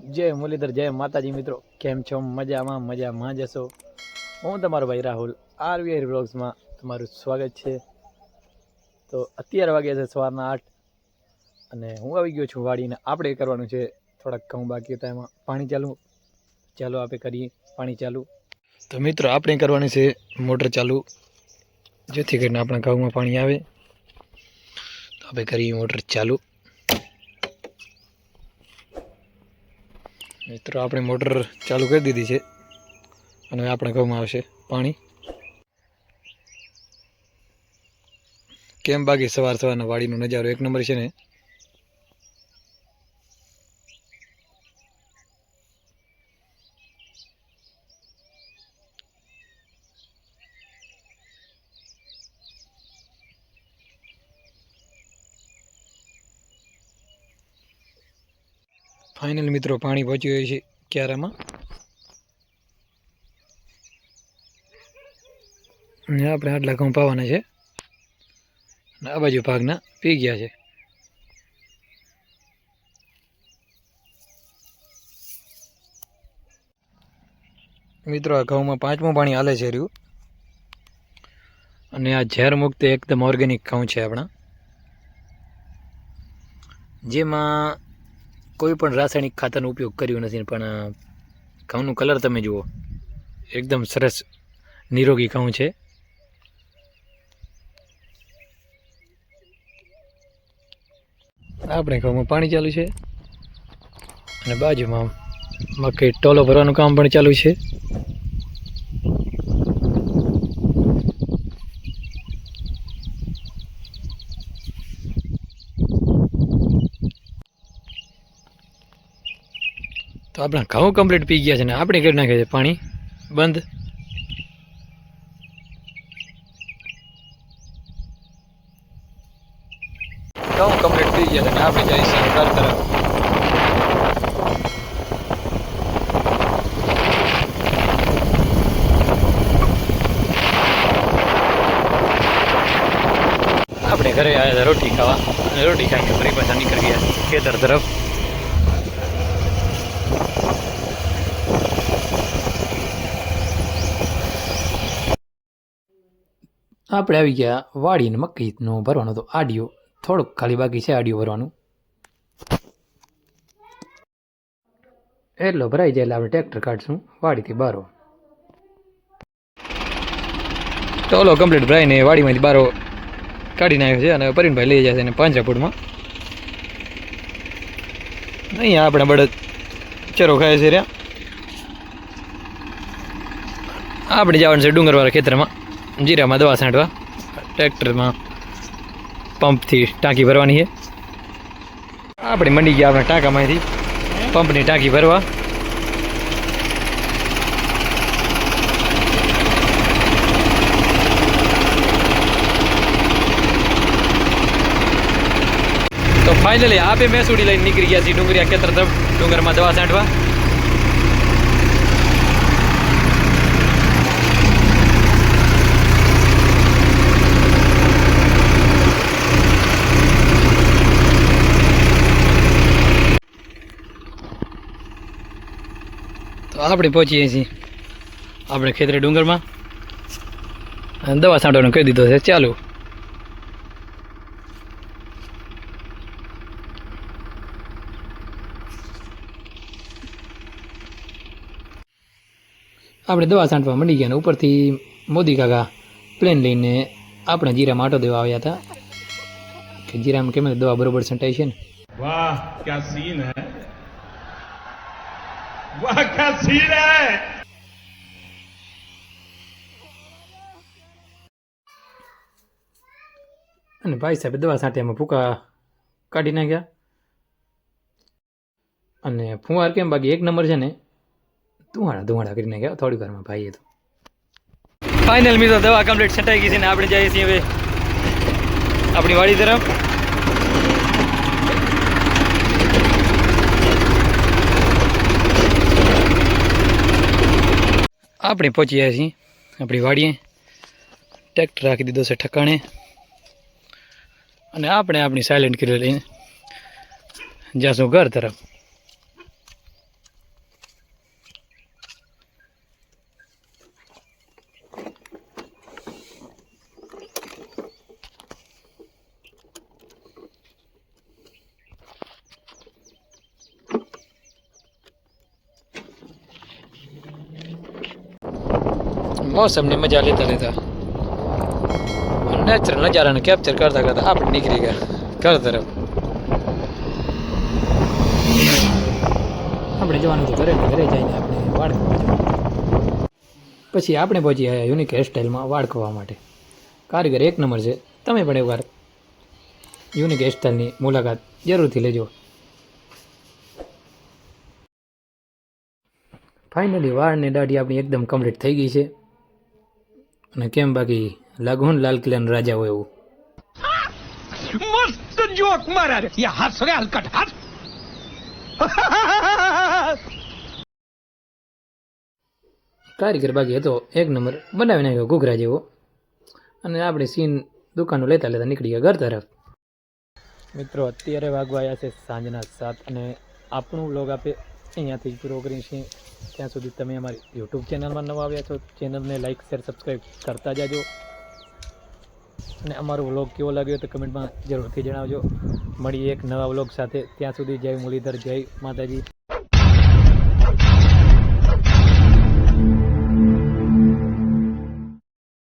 જય મુરલીધર, જય માતાજી મિત્રો. કેમ છો? મજામાં મજામાં જશો હું તમારો ભાઈ રાહુલ આરવીઆઈ બ્લોગ્સમાં તમારું સ્વાગત છે. તો અત્યારે વાગ્યા છે સવારના આઠ અને હું આવી ગયો છું વાડીને. આપણે કરવાનું છે થોડાક ઘઉં બાકી હતા એમાં. પાણી ચાલુ. ચાલો આપણે કરીએ પાણી ચાલુ. તો મિત્રો, આપણે કરવાની છે મોટર ચાલુ. જેથી કરીને આપણા ઘઉંમાં પાણી આવે. તો આપણે કરીએ મોટર ચાલુ. મિત્રો, આપણે મોટર ચાલુ કરી દીધી છે અને આપણા ઘઉંમાં આવશે પાણી. કેમ બાકી સવાર સવારના વાડીનો નજારો? એક નંબર છે ને ફાઇનલ મિત્રો, પાણી પહોંચ્યું હોય છે ક્યારામાં? આપણે આટલા ઘઉં પાવાના છે. અને આ બાજુ ભાગના પી ગયા છે. મિત્રો, આ ઘઉંમાં પાંચમું પાણી હાલે છે રહ્યું. અને આ ઝેર મુક્ત એકદમ ઓર્ગેનિક ઘઉં છે આપણા. જેમાં કોઈ પણ રાસાયણિક ખાતરનો ઉપયોગ કર્યો નથી, પણ ઘઉંનું કલર તમે જુઓ, એકદમ સરસ નિરોગી ઘઉં છે. આપણે ઘઉંમાં પાણી ચાલુ છે. અને બાજુમાં મકઈ ટોલો ભરવાનું કામ પણ ચાલુ છે. તો આપણા ઘઉં કમ્પ્લીટ પી ગયા છે ને આપણે કરી નાખે છે પાણી? બંધ. ઘઉં કમ્પ્લીટ પી ગયા છે ને આપણે જઈશું ઘર તરફ. આપણે ઘરે આવ્યા રોટી ખાવા. અને રોટી ખાઈને ફરી પાછા નીકળી ગયા ખેતર તરફ. આપણે આવી ગયા વાડીને મક્કીનો ભરવાનો તો આડિયો. થોડુંક ખાલી બાકી છે આડિયો ભરવાનું. એટલો ભરાઈ જાય એટલે આપણે ટ્રેક્ટર કાઢશું, વાડીથી બારો. ટોલો કમ્પ્લીટ ભરાઈને વાડીમાંથી બારો કાઢી નાખ્યો છે અને પરીનભાઈ લઈ જાય છે એને પાંજરાપુરમાં. અહીંયા આપણે બળદ ચરો ખાય છે રહ્યા આપણે જવાનું છે ડુંગરવાળા ખેતરમાં. જીરામાં દવા છાંટવા. ટ્રેક્ટરમાં પંપથી ટાંકી ભરવાની છે. આપણે મંડી ગયા આપણે ટાંકામાંથી પંપની ટાંકી ભરવા. તો આ આપે મેસુડી લઈને નીકળી ગયા છીએ ડુંગરિયા ખેતર તરફ. ડુંગરમાં દવા છાંટવા તો આપણે પહોંચીએ છીએ આપણે ખેતરે ડુંગરમાં. દવા છાંટવાનું કહી દીધો છે. ચાલુ. આપણે દવા છાંટવા મંડી ગયા અને ઉપરથી મોદી કાકા પ્લેન લઈને આપણે જીરામાં આટો દેવા આવ્યા હતા. કે જીરામાં કેમ દવા બરોબર છંટાઈ છે ને? વાહ ક્યા સીન હે? વાહ ક્યા સીન હે? અને ભાઈ સાહેબ દવા છાંટ્યામાં ભૂકા કાઢી નાખ્યા. અને ફુવાર કેમ બાકી? એક નંબર છે ને? ધુવાડા ધુમાડા કરીને ગયા. થોડી વારમાં ભાઈએ તો. ફાઇનલ મિત્રો, દવા કમ્પ્લીટ છટાઈ ગઈ છે ને આપણે જઈએ છીએ હવે આપણી વાડી તરફ. આપણે પહોંચી ગયા છીએ આપણી વાડીએ. ટ્રેક્ટર રાખી દીધો છે ઠકાણે. અને આપણે આપણી સાયલેન્ટ કરી લઈને જશું ઘર તરફ. મોસમની મજા લેતા લેતા નેચરલ નજારાને કેપ્ચર કરતા કરતા આપણે નીકળી ગયા ઘર તરફ આપણે જવાનું તો ઘરે ઘરે જઈને આપણે વાળ પછી આપણે પહોંચી આવ્યા યુનિક હેરસ્ટાઇલમાં વાળખવા માટે. કારીગર એક નંબર છે. તમે પણ એકવાર યુનિક હેરસ્ટાઇલની મુલાકાત જરૂરથી લેજો. ફાઇનલી વાળ ને દાઢી આપણી એકદમ કમ્પ્લીટ થઈ ગઈ છે. અને કેમ બાકી? લાગુ ને લાલ કિલ્લાનો રાજા હોય એવું. મસ્ત જોક મારા રે. યા હાસ રે હલકટ હાસ કારીગર બાકી હતો એક નંબર. બનાવી નાખ્યો ઘૂઘરા જેવો. અને આપણે સીન દુકાનો લેતા લેતા નીકળી ગયા ઘર તરફ. મિત્રો અત્યારે વાગવા આવ્યા છે સાંજના સાત અને આપણું વ્લોગ આપે અહીંયાથી જ પૂરો કરીએ છીએ. ત્યાં સુધી તમે અમારી યુટ્યુબ ચેનલમાં નવા આવ્યા છો ચેનલને લાઇક શેર સબસ્ક્રાઈબ કરતા જાજો. અને અમારો વ્લોગ કેવો લાગ્યો તો કમેન્ટમાં જરૂરથી જણાવજો. મળીએ એક નવા વ્લોગ સાથે. ત્યાં સુધી જય મુરલીધર, જય માતાજી.